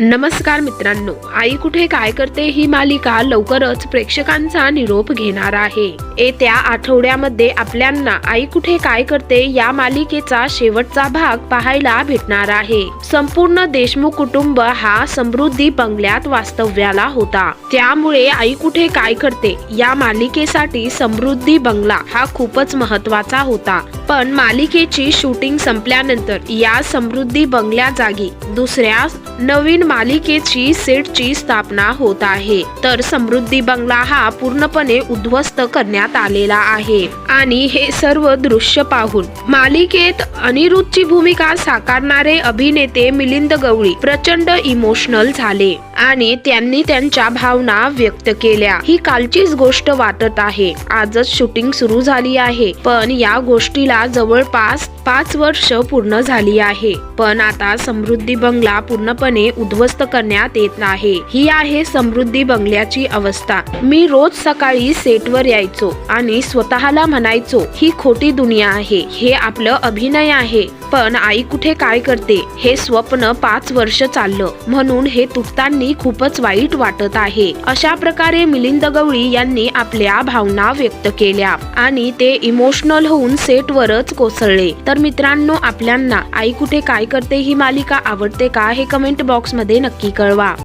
नमस्कार मित्रांनो आई कुठे काय करते ही मालिका लवकरच प्रेक्षकांचा निरोप घेणार आहे. येत्या आठवड्यामध्ये आपल्यांना आई कुठे काय करते या मालिकेचा शेवटचा भाग पाहायला भेटणार आहे. संपूर्ण देशमुख कुटुंब हा समृद्धी बंगल्यात वास्तव्याला होता. त्यामुळे आई कुठे काय करते या मालिकेसाठी समृद्धी बंगला हा खूपच महत्त्वाचा होता. पण मालिकेची शूटिंग संपल्यानंतर या समृद्धी बंगल्या जागी दुसऱ्या नवीन मालिकेची सेटची स्थापना होत आहे. तर समृद्धी बंगला हा पूर्णपणे उद्ध्वस्त करण्यात आलेला आहे. आणि हे सर्व दृश्य पाहून मालिकेत अनिरुद्धची भूमिका साकारणारे अभिनेते मिलिंद गवळी प्रचंड इमोशनल झाले. आणि त्यांनी त्यांच्या भावना व्यक्त केल्या. ही कालचीच गोष्ट वाटत आहे. आजच शूटिंग सुरू झाली आहे. पण या गोष्टीला जवळपास पाच वर्ष पूर्ण झाली आहे. पण आता समृद्धी बंगला पूर्णपणे उद्ध्वस्त करण्यात येत आहे ही आहे समृद्धी बंगल्याची अवस्था. मी रोज सकाळी सेटवर यायचो आणि स्वतःला म्हणायचो ही खोटी दुनिया आहे. हे आपलं अभिनय आहे. पण आई कुठे काय करते? हे स्वप्न पाच वर्ष चाललं. म्हणून हे तुटताना खूपच वाईट वाटत आहे. अशा प्रकारे मिलिंद गवळी यांनी आपल्या भावना व्यक्त केल्या आणि ते इमोशनल होऊन सेटवरच कोसळले. तर मित्रांनो आपल्यांना आई कुठे काय करते ही मालिका आवडते का हे कमेंट बॉक्समध्ये नक्की कळवा.